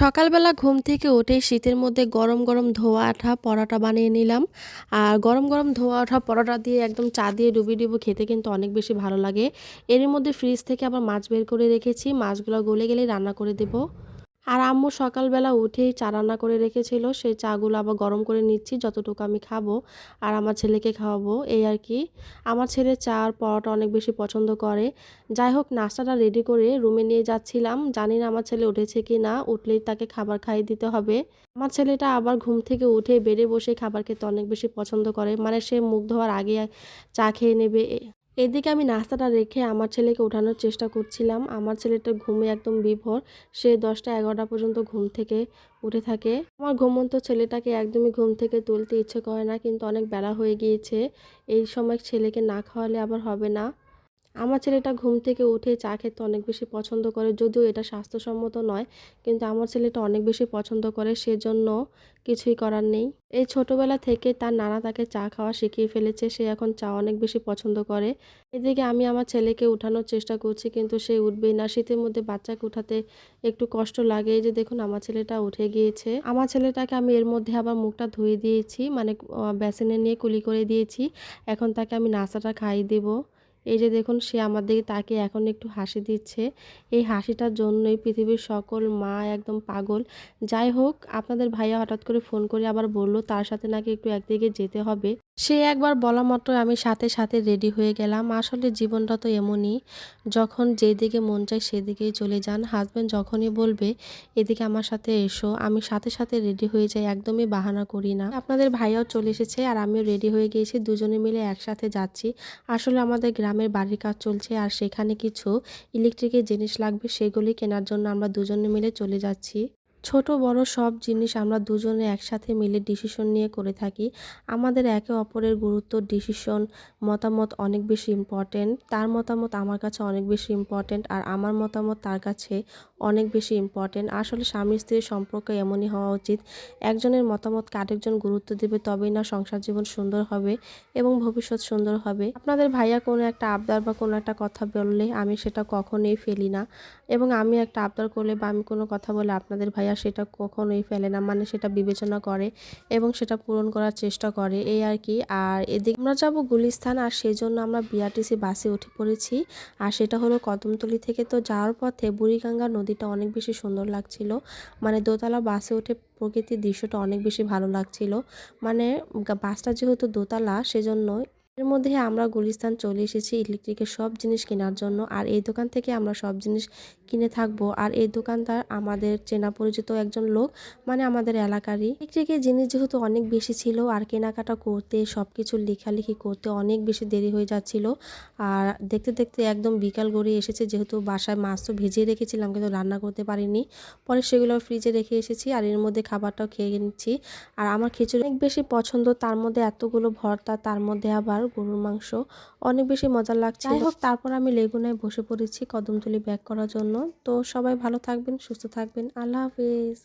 সকালবেলা ঘুম থেকে উঠে শীতের মধ্যে গরম গরম ধোয়া আঠা পরোটা বানিয়ে নিলাম। আর গরম গরম ধোয়া আঠা পরোটা দিয়ে একদম চা দিয়ে ডুবিয়ে ডুবো খেতে কিন্তু অনেক বেশি ভালো লাগে। এর মধ্যে ফ্রিজ থেকে আবার মাছ বের করে রেখেছি। মাছগুলো গলে গেলে রান্না করে দেবো। আর আম্মু সকালবেলা উঠেই চা রান্না করে রেখেছিল। সেই চাগুলো আবার গরম করে নিচ্ছি, যতটুকু আমি খাব আর আমার ছেলেকে খাওয়াবো, এই আর কি। আমার ছেলে চা আর পরোটা অনেক বেশি পছন্দ করে। যাই হোক, নাস্তাটা রেডি করে রুমে নিয়ে যাচ্ছিলাম। জানি না আমার ছেলে উঠেছে কি না, উঠলেই তাকে খাবার খাইয়ে দিতে হবে। আমার ছেলেটা আবার ঘুম থেকে উঠে বেডে বসে খাবার খেতে অনেক বেশি পছন্দ করে। মানে সে মুখ ধোয়ার আগে চা খেয়ে নেবে এদিকে আমি নাস্তাটা রেখে আমার ছেলেকে ওঠানোর চেষ্টা করছিলাম। আমার ছেলেটা ঘুমে একদম বিভোর। সে দশটা এগারোটা পর্যন্ত ঘুম থেকে উঠে থাকে। আমার ঘুমন্ত ছেলেটাকে একদমই ঘুম থেকে তুলতে ইচ্ছে করে না, কিন্তু অনেক বেলা হয়ে গিয়েছে। এই সময় ছেলেকে না খাওয়ালে আবার হবে না। আমার ছেলেটা ঘুম থেকে উঠে চা খেতে অনেক বেশি পছন্দ করে, যদিও এটা স্বাস্থ্যসম্মত নয়, কিন্তু আমার ছেলেটা অনেক বেশি পছন্দ করে, সেজন্য কিছুই করার নেই। এই ছোটবেলা থেকে তার নানা তাকে চা খাওয়া শিখিয়ে ফেলেছে, সে এখন চা অনেক বেশি পছন্দ করে। এদিকে আমি আমার ছেলেকে উঠানোর চেষ্টা করছি, কিন্তু সে উঠবেই না। শীতের মধ্যে বাচ্চাকে উঠাতে একটু কষ্ট লাগে। যে দেখুন, আমার ছেলেটা উঠে গিয়েছে। আমার ছেলেটাকে আমি এর মধ্যে আবার মুখটা ধুয়ে দিয়েছি মানে বেসিনে নিয়ে কুলি করে দিয়েছি। এখন তাকে আমি নাস্তাটা খাইয়ে দেবো। এই যে দেখুন, সে আমার দিকে তাকে এখন একটু হাসি দিচ্ছে। এই হাসিটার জন্যই পৃথিবীর সকল মা একদম পাগল। যাই হোক, আপনাদের ভাইয়া হঠাৎ করে ফোন করে আবার বলল, তার সাথে নাকি একটু একদিকে যেতে হবে। সে একবার বলা মাত্র আমি সাথে সাথে রেডি হয়ে গেলাম। আসলে জীবনটা তো এমনই, যখন যেদিকে মন চায় সেদিকেই চলে যান। হাজব্যান্ড যখনই বলবে, এদিকে আমার সাথে এসো। আমি সাথে সাথে রেডি হয়ে যাই, একদমই বাহানা করি না। আপনাদের ভাইয়াও চলে এসেছে আর আমিও রেডি হয়ে গিয়েছি, দুজনে মিলে একসাথে যাচ্ছি। আসলে আমাদের গ্রামের বাড়ির কাজ চলছে আর সেখানে কিছু ইলেকট্রিকের জিনিস লাগবে, সেগুলি কেনার জন্য আমরা দুজনে মিলে চলে যাচ্ছি। ছোট, বড় সব জিনিস আমরা দুজনে একসাথে মিলে ডিসিশন নিয়ে করে থাকি। আমাদের একে অপরের গুরুত্ব ডিসিশন মতামত অনেক বেশি ইম্পর্টেন্ট তার মতামত আমার কাছে অনেক বেশি ইম্পর্টেন্ট আর আমার মতামত তার কাছে অনেক বেশি ইম্পর্টেন্ট আসলে স্বামী স্ত্রীর সম্পর্ক এমনই হওয়া উচিত। একজনের মতামতকে আরেকজন গুরুত্ব দেবে, তবেই না সংসার জীবন সুন্দর হবে এবং ভবিষ্যৎ সুন্দর হবে। আপনাদের ভাইয়া কোনো একটা আবদার বা কোনো একটা কথা বললে আমি সেটা কখনোই ফেলি না এবং আমি একটা আবদার করলে বা আমি কোনো কথা বলে আপনাদের ভাইয়া সেটা কখনোই ফেলে না মানে সেটা বিবেচনা করে এবং সেটা পূরণ করার চেষ্টা করে, এই আর কি। আর এদিকে আমরা যাব গুলিস্থান আর সেই জন্য আমরা বিআরটিসি বাসে উঠে পড়েছি। আর সেটা হলো কদমতলি থেকে তো যাওয়ার পথে বুড়িগঙ্গা নদীটা অনেক বেশি সুন্দর লাগছিল। মানে দোতলা বাসে উঠে প্রকৃতির দৃশ্যটা অনেক বেশি ভালো লাগছিল। মানে বাসটা যেহেতু দোতলা, সেজন্য এর মধ্যে আমরা গুলিস্তান চলে এসেছি ইলেকট্রিকের সব জিনিস কেনার জন্য। আর এই দোকান থেকে আমরা সব জিনিস কিনে থাকব। আর এই দোকানদার আমাদের চেনা পরিচিত একজন লোক মানে আমাদের এলাকারই। ইলেকট্রিকের জিনিস যেহেতু অনেক বেশি ছিল, আর কেনাকাটা করতে সব কিছু লেখালেখি করতে অনেক বেশি দেরি হয়ে যাচ্ছিল। আর দেখতে দেখতে একদম বিকাল গড়িয়ে এসেছে, যেহেতু বাসায় মাছ তো ভিজিয়ে রেখেছিলাম, কিন্তু রান্না করতে পারিনি। পরে সেগুলো ফ্রিজে রেখে এসেছি, আর এর মধ্যে খাবারটাও খেয়ে নিচ্ছি। আর আমার খিচুড়ি অনেক বেশি পছন্দ, তার মধ্যে এতগুলো ভর্তা, তার মধ্যে আবার গরুর মাংস। অনেক বেশি মজা লাগছে যাই হোক, তারপর আমি লেগুনায় বসে পড়েছি কদমতলি ব্যাক করার জন্য। তো সবাই ভালো থাকবেন, সুস্থ থাকবেন। আল্লাহ হাফিজ।